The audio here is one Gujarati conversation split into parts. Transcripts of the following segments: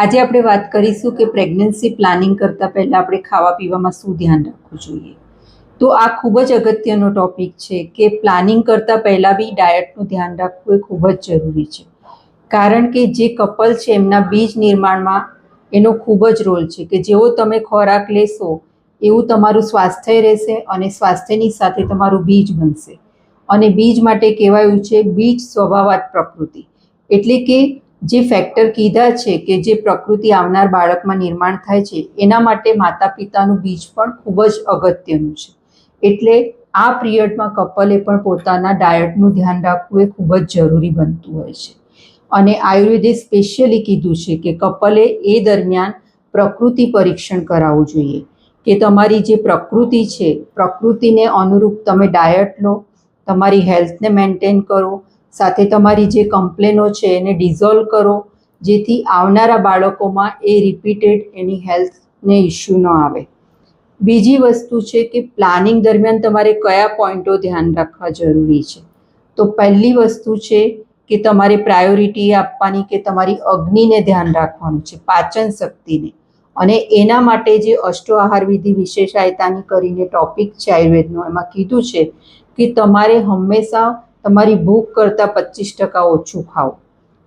આજે આપણે વાત કરીશું કે પ્રેગ્નન્સી પ્લાનિંગ કરતાં પહેલાં આપણે ખાવા પીવામાં શું ધ્યાન રાખવું જોઈએ. તો આ ખૂબ જ અગત્યનો ટોપિક છે કે પ્લાનિંગ કરતાં પહેલાં બી ડાયટનું ધ્યાન રાખવું એ ખૂબ જ જરૂરી છે. કારણ કે જે કપલ છે એમના બીજ નિર્માણમાં એનો ખૂબ જ રોલ છે કે જેવો તમે ખોરાક લેશો એવું તમારું સ્વાસ્થ્ય રહેશે અને સ્વાસ્થ્યની સાથે તમારું બીજ બનશે. અને બીજ માટે કહેવાયું છે બીજ સ્વભાવાત પ્રકૃતિ. એટલે કે જે ફેક્ટર કીધા છે કે જે પ્રકૃતિ આવનાર બાળકમાં નિર્માણ થાય છે, એના માટે માતા પિતાનું બીજ પણ ખૂબ જ અગત્યનું છે. એટલે આ પિરિયડમાં કપલે પણ પોતાના ડાયટનું ધ્યાન રાખવું એ ખૂબ જ જરૂરી બનતું હોય છે. અને આયુર્વેદે સ્પેશિયલી કીધું છે કે કપલે એ દરમિયાન પ્રકૃતિ પરીક્ષણ કરાવવું જોઈએ. કે તમારી જે પ્રકૃતિ છે, પ્રકૃતિને અનુરૂપ તમે ડાયટ લો, તમારી હેલ્થને મેન્ટેન કરો સાથે તમારી જે કમ્પ્લેનો છે એને ડિઝોલ્વ કરો, જેથી આવનારા બાળકોમાં એ રિપીટેડ એની હેલ્થને ઇશ્યુ ન આવે. બીજી વસ્તુ છે કે પ્લાનિંગ દરમિયાન તમારે કયા પોઈન્ટો ધ્યાન રાખવા જરૂરી છે? તો પહેલી વસ્તુ છે કે તમારે પ્રાયોરિટી આપવાની કે તમારી અગ્નિને ધ્યાન રાખવાનું છે, પાચન શક્તિને. અને એના માટે જે અષ્ટો આહાર વિધિ વિશેષાયતાની કરીને ટોપિક છે આયુર્વેદનો, એમાં કીધું છે કે તમારે હંમેશા તમારી ભૂખ કરતાં પચીસ ટકા ઓછું ખાઓ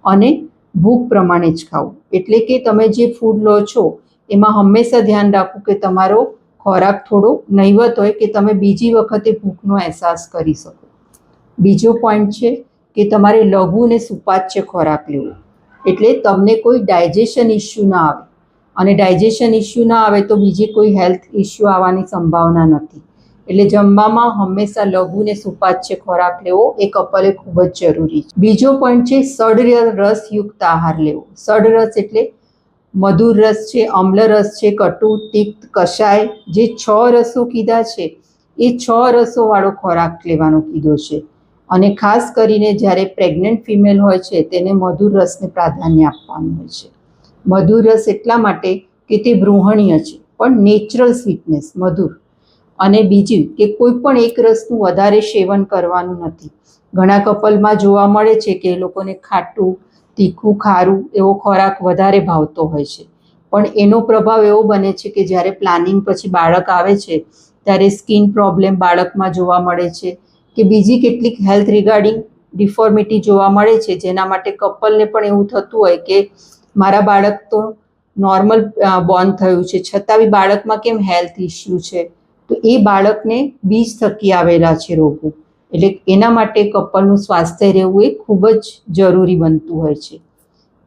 અને ભૂખ પ્રમાણે જ ખાઓ. એટલે કે તમે જે ફૂડ લો છો, એમાં હંમેશા ધ્યાન રાખવું કે તમારો ખોરાક થોડો નહીવત હોય કે તમે બીજી વખતે ભૂખનો અહેસાસ કરી શકો. બીજો પોઈન્ટ છે કે તમારે લઘુ અને સુપાચ્ય ખોરાક લેવો. એટલે તમને કોઈ ડાયજેશન ઇસ્યુ ના આવે. અને ડાયજેશન ઇસ્યુ ના આવે તો બીજી કોઈ હેલ્થ ઇસ્યુ આવવાની સંભાવના નથી. એટલે જમવામાં હંમેશા લઘુ ને સુપાચ્ય ખોરાક લેવો એ કપલે ખૂબ જ જરૂરી છે. બીજો પોઈન્ટ છે સડ રસયુક્ત આહાર લેવો. સડ એટલે મધુર રસ છે અમ્લ રસ છે, કટુ, તિક્ત કષાય જે છ રસો કીધા છે, એ છ રસોવાળો ખોરાક લેવાનો કીધો છે. અને ખાસ કરીને જ્યારે પ્રેગ્નન્ટ ફિમેલ હોય છે, તેને મધુર રસને પ્રાધાન્ય આપવાનું હોય છે. મધુર રસ એટલા માટે કે તે બૃહણીય છે, પણ નેચરલ સ્વીટનેસ મધુર. અને બીજું કે કોઈ પણ એક રસનું વધારે સેવન કરવાનું નથી. ઘણા કપલમાં જોવા મળે છે કે એ લોકોને ખાટું, તીખું, ખારું એવો ખોરાક વધારે ભાવતો હોય છે. પણ એનો પ્રભાવ એવો બને છે કે જ્યારે પ્લાનિંગ પછી બાળક આવે છે, ત્યારે સ્કિન પ્રોબ્લેમ બાળકમાં જોવા મળે છે કે બીજી કેટલીક હેલ્થ રિગાર્ડિંગ ડિફોર્મિટી જોવા મળે છે. જેના માટે કપલને પણ એવું થતું હોય કે મારા બાળક તો નોર્મલ બોર્ન થયું છે. છતાં બી બાળકમાં કેમ હેલ્થ ઇસ્યુ છે? તો એ બાળકને બીજ થકી આવેલા છે રોગો. એટલે એના માટે કપલનું સ્વાસ્થ્ય રહેવું એ ખૂબ જ જરૂરી બનતું હોય છે.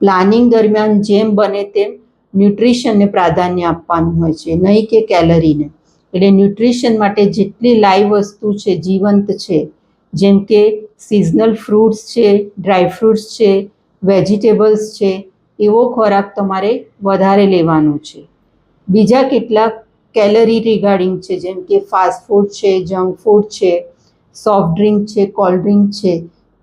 પ્લાનિંગ દરમિયાન જેમ બને તેમ ન્યુટ્રિશનને પ્રાધાન્ય આપવાનું હોય છે, નહીં કે કેલરીને. એટલે ન્યુટ્રિશન માટે જેટલી લાઈવ વસ્તુ છે, જીવંત છે, જેમ કે સિઝનલ ફ્રૂટ્સ છે, ડ્રાય ફ્રૂટ્સ છે, વેજીટેબલ્સ છે, એવો ખોરાક તમારે વધારે લેવાનો છે. બીજા કેટલાક કેલરી રિગાર્ડિંગ છે, જેમ કે ફાસ્ટ ફૂડ છે, જંક ફૂડ છે, સોફ્ટ ડ્રિંક છે, કોલ્ડ ડ્રિંક છે,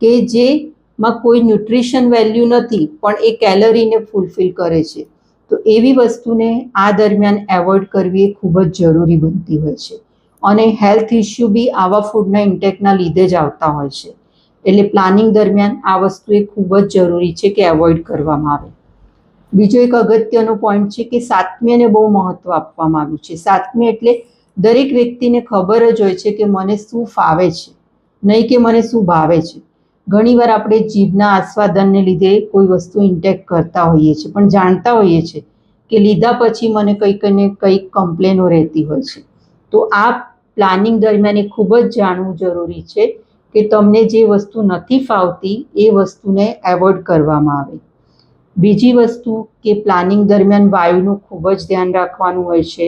કે જેમાં કોઈ ન્યુટ્રિશન વેલ્યુ નથી, પણ એ કેલરીને ફૂલફિલ કરે છે. તો એવી વસ્તુને આ દરમિયાન એવોઇડ કરવી એ ખૂબ જ જરૂરી બનતી હોય છે. અને હેલ્થ ઇસ્યુ બી આવા ફૂડના ઇન્ટેકના લીધે જ આવતા હોય છે. એટલે પ્લાનિંગ દરમિયાન આ વસ્તુ એ ખૂબ જ જરૂરી છે કે એવોઇડ કરવામાં આવે. બીજો એક અગત્યનો પોઈન્ટ છે કે સાતમીને બહુ મહત્વ આપવામાં આવ્યું છે. સાતમી એટલે દરેક વ્યક્તિને ખબર જ હોય છે કે મને શું ફાવે છે. નહીં કે મને શું ભાવે છે. ઘણીવાર આપણે જીભના આસ્વાદનને લીધે કોઈ વસ્તુ ઇન્ટેક કરતા હોઈએ છીએ, પણ જાણતા હોઈએ છીએ કે લીધા પછી મને કંઈક ને કંઈક કમ્પ્લેનો રહેતી હોય છે. તો આ પ્લાનિંગ દરમિયાન એ ખૂબ જ જાણવું જરૂરી છે કે તમને જે વસ્તુ નથી ફાવતી, એ વસ્તુને એવોઇડ કરવામાં આવે. બીજી વસ્તુ કે પ્લાનિંગ દરમિયાન વાયુનું ખૂબ જ ધ્યાન રાખવાનું હોય છે.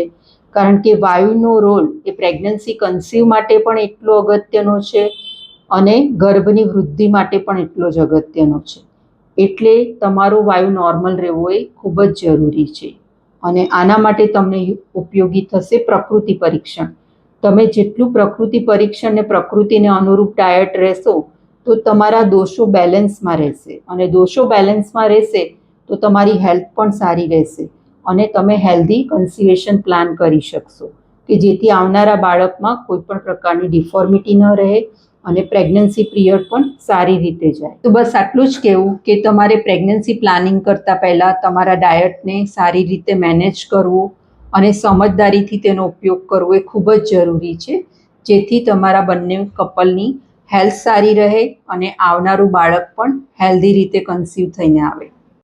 કારણ કે વાયુનો રોલ એ પ્રેગ્નન્સી કન્સીવ માટે પણ એટલો અગત્યનો છે અને ગર્ભની વૃદ્ધિ માટે પણ એટલો જ અગત્યનો છે. એટલે તમારું વાયુ નોર્મલ રહેવો એ ખૂબ જ જરૂરી છે. અને આના માટે તમને ઉપયોગી થશે પ્રકૃતિ પરીક્ષણ. તમે જેટલું પ્રકૃતિ પરીક્ષણ ને પ્રકૃતિને અનુરૂપ ડાયટ રહેશો તો તમારા દોષો બેલેન્સમાં રહેશે. અને દોષો બેલેન્સમાં રહેશે તો તમારી હેલ્થ પણ સારી રહેશે અને તમે હેલ્ધી કન્સિવેશન પ્લાન કરી શકશો કે જેથી આવનારા બાળકમાં કોઈ પણ પ્રકારની ડિફોર્મિટી ન રહે અને પ્રેગ્નન્સી પિરિયડ પણ સારી રીતે જાય. તો બસ આટલું જ કહેવું કે તમારે પ્રેગ્નન્સી પ્લાનિંગ કરતાં પહેલાં તમારા ડાયટને સારી રીતે મેનેજ કરવું અને સમજદારીથી તેનો ઉપયોગ કરવો એ ખૂબ જ જરૂરી છે, જેથી તમારા બંને કપલની હેલ્થ સારી રહે અને આવનારું બાળક પણ હેલ્ધી રીતે કન્સીવ થઈને આવે.